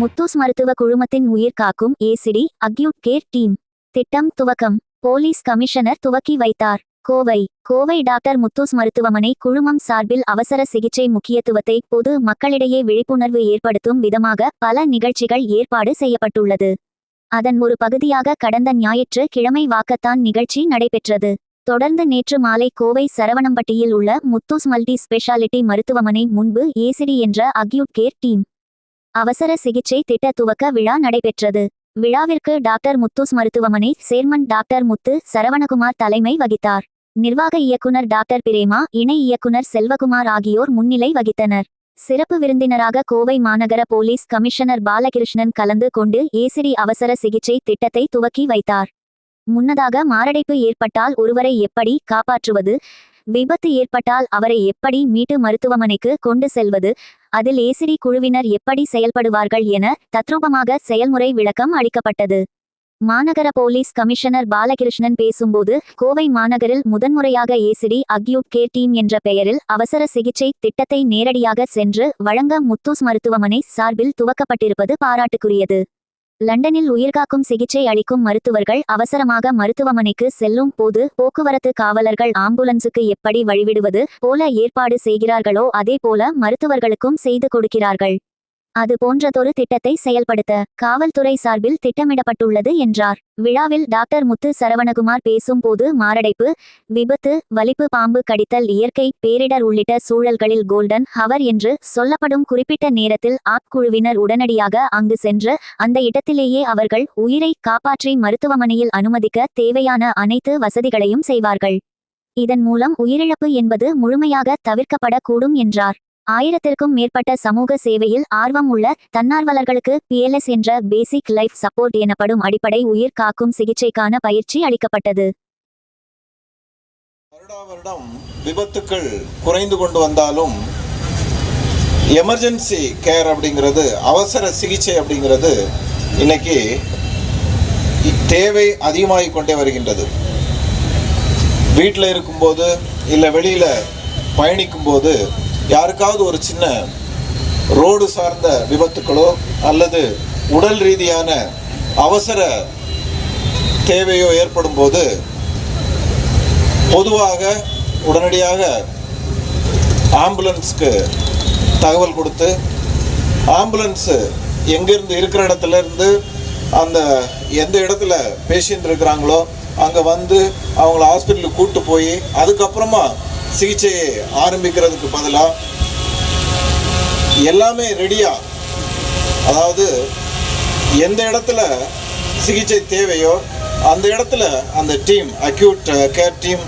முத்தூஸ் மருத்துவ குழுமத்தின் உயிர் காக்கும் ஏசிடி அக்யூட் கேர் டீம். திட்டம் துவக்கம். போலீஸ் கமிஷனர் துவக்கி வைத்தார். கோவை. கோவை டாக்டர் முத்தூஸ் மருத்துவமனை குழுமம் சார்பில் அவசர சிகிச்சை முக்கியத்துவத்தை பொது மக்களிடையே விழிப்புணர்வு ஏற்படுத்தும் விதமாக பல நிகழ்ச்சிகள் ஏற்பாடு செய்யப்பட்டுள்ளது. அதன் ஒரு பகுதியாக கடந்த ஞாயிற்று கிழமை வாக்கத்தான் நிகழ்ச்சி நடைபெற்றது. தொடர்ந்து நேற்று மாலை கோவை சரவணம்பட்டியில் உள்ள முத்தூஸ் மல்டி ஸ்பெஷாலிட்டி மருத்துவமனை முன்பு ஏசிடி என்ற அக்யூட் கேர் டீம். அவசர சிகிச்சை திட்ட துவக்க விழா நடைபெற்றது. விழாவிற்கு டாக்டர் முத்தூஸ் மருத்துவமனை சேர்மன் டாக்டர் முத்து சரவணகுமார் தலைமை வகித்தார். நிர்வாக இயக்குனர் டாக்டர் பிரேமா இணை இயக்குனர் செல்வகுமார் ஆகியோர் முன்னிலை வகித்தனர். சிறப்பு விருந்தினராக கோவை மாநகர போலீஸ் கமிஷனர் பாலகிருஷ்ணன் கலந்து கொண்டு ஏசிடி அவசர சிகிச்சை திட்டத்தை துவக்கி வைத்தார். முன்னதாக மாரடைப்பு ஏற்பட்டால் ஒருவரை எப்படி காப்பாற்றுவது விபத்து ஏற்பட்டால் அவரை எப்படி மீட்டு மருத்துவமனைக்கு கொண்டு செல்வது அதில் ஏசிடி குழுவினர் எப்படி செயல்படுவார்கள் என தத்ரூபமாக செயல்முறை விளக்கம் அளிக்கப்பட்டது. மாநகர போலீஸ் கமிஷனர் பாலகிருஷ்ணன் பேசும்போது கோவை மாநகரில் முதன்முறையாக ஏசிடி அக்யூட் கேர் டீம் என்ற பெயரில் அவசர சிகிச்சை திட்டத்தை நேரடியாக சென்று வழங்க முத்தூஸ் மருத்துவமனை சார்பில் துவக்கப்பட்டிருப்பது பாராட்டுக்குரியது. லண்டனில் உயிர்காக்கும் சிகிச்சை அளிக்கும் மருத்துவர்கள் அவசரமாக மருத்துவமனைக்கு செல்லும் போது போக்குவரத்து காவலர்கள் ஆம்புலன்ஸுக்கு எப்படி வழிவிடுவது போல ஏற்பாடு செய்கிறார்களோ அதே போல மருத்துவர்களுக்கும் செய்து கொடுக்கிறார்கள். அது போன்றதொரு திட்டத்தை செயல்படுத்த காவல்துறை சார்பில் திட்டமிடப்பட்டுள்ளது என்றார். விழாவில் டாக்டர் முத்து சரவணகுமார் பேசும்போது மாரடைப்பு விபத்து வலிப்பு பாம்பு கடித்தல் இயற்கை பேரிடர் உள்ளிட்ட சூழல்களில் கோல்டன் ஹவர் என்று சொல்லப்படும் குறிப்பிட்ட நேரத்தில் ஆட்குழுவினர் உடனடியாக அங்கு சென்று அந்த இடத்திலேயே அவர்கள் உயிரை காப்பாற்றி மருத்துவமனையில் அனுமதிக்க தேவையான அனைத்து வசதிகளையும் செய்வார்கள். இதன் மூலம் உயிரிழப்பு என்பது முழுமையாக தவிர்க்கப்படக்கூடும் என்றார். ஆயிரத்திற்கும் மேற்பட்ட சமூக சேவையில் ஆர்வம் உள்ள தன்னார்வலர்களுக்கு பிஎல்எஸ் என்ற பேசிக் லைஃப் சப்போர்ட் எனப்படும் அடிப்படை உயிர் காக்கும் சிகிச்சைக்கான பயிற்சி அளிக்கப்பட்டது. வருடா வருடம் விபத்துக்கள் குறைந்து கொண்டு வந்தாலும் எமர்ஜென்சி கேர் அப்படிங்கிறது அவசர சிகிச்சை அப்படிங்கிறது இன்னைக்கு தேவை அதிகமாகிக் கொண்டே வருகின்றது. வீட்டில் இருக்கும்போது இல்லை வெளியில் பயணிக்கும்போது யாருக்காவது ஒரு சின்ன ரோடு சார்ந்த விபத்துக்களோ அல்லது உடல் ரீதியான அவசர தேவையோ ஏற்படும் போது பொதுவாக உடனடியாக ஆம்புலன்ஸ்க்கு தகவல் கொடுத்து ஆம்புலன்ஸு எங்கேருந்து இருக்கிற இடத்துலேருந்து அந்த எந்த இடத்துல பேஷண்ட் இருக்கிறாங்களோ அங்கே வந்து அவங்கள ஹாஸ்பிட்டலுக்கு கூப்பிட்டு போய் அதுக்கப்புறமா சிகிச்சையை ஆரம்பிக்கிறதுக்கு பதிலாக எல்லாமே ரெடியாக அதாவது எந்த இடத்துல சிகிச்சை தேவையோ அந்த இடத்துல அந்த டீம் அக்யூட் கேர் டீம்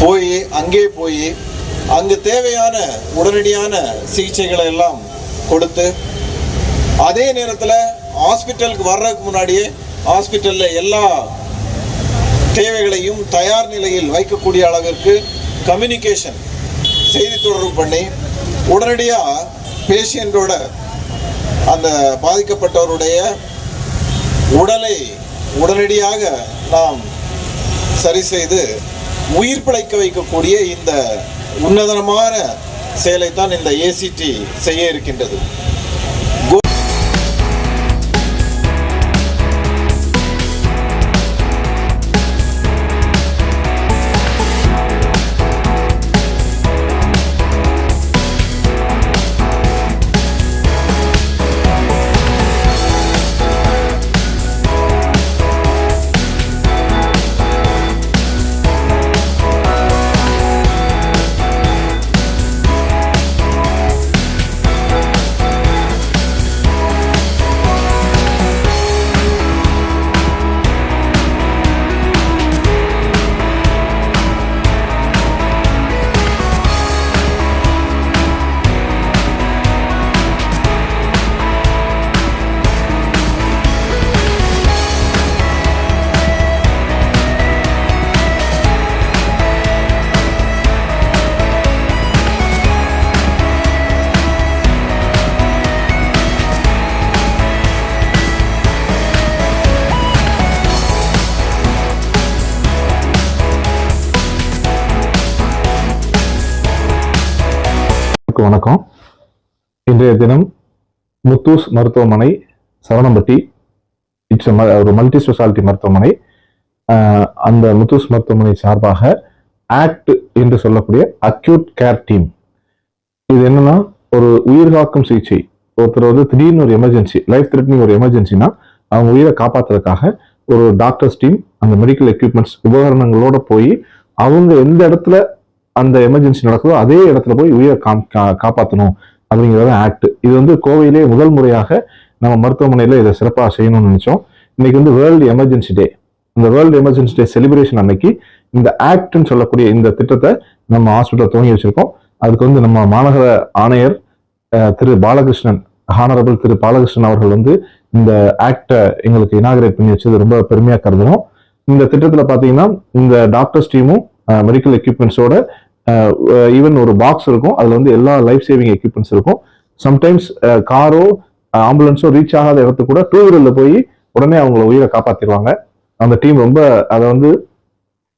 போய் அங்கே போய் அங்கு தேவையான உடனடியான சிகிச்சைகளை எல்லாம் கொடுத்து அதே நேரத்தில் ஹாஸ்பிட்டலுக்கு வர்றதுக்கு முன்னாடியே ஹாஸ்பிட்டலில் எல்லா தேவைகளையும் தயார் நிலையில் வைக்கக்கூடிய அளவிற்கு கம்யூனிகேஷன் செய்தி தொடர்பு பண்ணி உடனடியாக பேஷண்ட்டோட அந்த பாதிக்கப்பட்டவருடைய உடலை உடனடியாக நாம் சரி செய்து உயிர் பிழைக்க வைக்கக்கூடிய இந்த உன்னதமான செயலைத்தான் இந்த ஏசிடி செய்ய இருக்கின்றது. அனைவருக்கும் வணக்கம். இன்றைய தினம் முத்தூஸ் மருத்துவமனை சரவணம்பட்டி இட்ஸ் ஒரு மல்டி ஸ்பெஷாலிட்டி மருத்துவமனை அந்த முத்தூஸ் மருத்துவமனை சார்பாக ஆக்ட் என்று சொல்லக்கூடிய அக்யூட் கேர் டீம் இது என்னன்னா ஒரு உயிர்காக்கும் சிகிச்சை. ஒருத்தர் வந்து திடீர்னு ஒரு எமர்ஜென்சி லைஃப் த்ரெட்னிங் ஒரு எமர்ஜென்சினா அவங்க உயிரை காப்பாத்துறதுக்காக ஒரு டாக்டர்ஸ் டீம் அந்த மெடிக்கல் எக்யூப்மெண்ட்ஸ் உபகரணங்களோட போய் அவங்க எந்த இடத்துல அந்த எமர்ஜென்சி நடக்குதோ அதே இடத்துல போய் உயிரை காப்பாற்றணும் கா- அப்படிங்கிறது ஆக்ட் இது வந்து கோவையிலே முதல் முறையாக நம்ம மருத்துவமனையில் இதை சிறப்பாக செய்யணும்னு நினச்சோம். இன்னைக்கு வந்து வேர்ல்டு எமர்ஜென்சி டே இந்த வேர்ல்டு எமர்ஜென்சி டே செலிப்ரேஷன் அன்னைக்கு இந்த ஆக்ட்னு சொல்லக்கூடிய இந்த திட்டத்தை நம்ம ஹாஸ்பிட்டலில் துவங்கி வச்சிருக்கோம். அதுக்கு வந்து நம்ம மாநகர ஆணையர் திரு பாலகிருஷ்ணன் ஹானரபிள் திரு பாலகிருஷ்ணன் அவர்கள் வந்து இந்த ஆக்டை எங்களுக்கு இனாகிரேட் பண்ணி வச்சது ரொம்ப பெருமையாக கருதுகிறோம் இந்த திட்டத்தில் பார்த்தீங்கன்னா இந்த டாக்டர்ஸ் டீமும் மெடிக்கல் எக்யூப்மெண்ட்ஸோட ஈவன் ஒரு பாக்ஸ் இருக்கும். அதில் வந்து எல்லா லைஃப் சேவிங் எக்யூப்மெண்ட்ஸ் இருக்கும். சம்டைம்ஸ் காரோ ஆம்புலன்ஸோ ரீச் ஆகாத இடத்துக்கு கூட டூ வீலரில் போய் உடனே அவங்கள உயிரை காப்பாற்றிடுவாங்க அந்த டீம் ரொம்ப அதை வந்து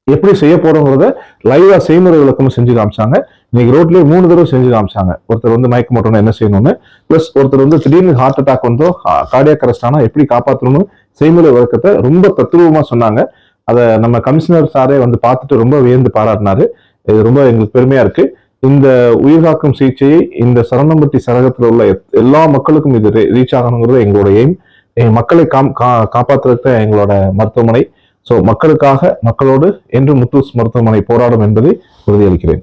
எப்படி செய்ய போறோங்கிறத லைவா செய்முறை விளக்கமும் செஞ்சு காமிச்சாங்க. இன்னைக்கு ரோட்லயே மூணு தடவை செஞ்சு காமிச்சாங்க. ஒருத்தர் வந்து மயக்க மாட்டோம்னா என்ன செய்யணும்னு. பிளஸ் ஒருத்தர் வந்து திடீர்னு ஹார்ட் அட்டாக் வந்தோ கார்டியாக் அரெஸ்ட் ஆனா எப்படி காப்பாற்றணும்னு செய்முறை விளக்கத்தை ரொம்ப தத்துரூபமா சொன்னாங்க. அதை நம்ம கமிஷனர் சாரே வந்து பார்த்துட்டு ரொம்ப வியந்து பாராட்டினாரு. இது ரொம்ப எங்களுக்கு பெருமையா இருக்கு. இந்த உயிர்காக்கும் சிகிச்சையை இந்த சரணம்பட்டி சரகத்தில் உள்ள எல்லா மக்களுக்கும் இது ரீச் ஆகணுங்கிறது எங்களோட எய்ம் மக்களை காம் கா- காப்பாத்துறது எங்களோட மருத்துவமனை. ஸோ மக்களுக்காக மக்களோடு என்று முத்தூஸ் மருத்துவமனை போராடும் என்பதை உறுதியளிக்கிறேன்.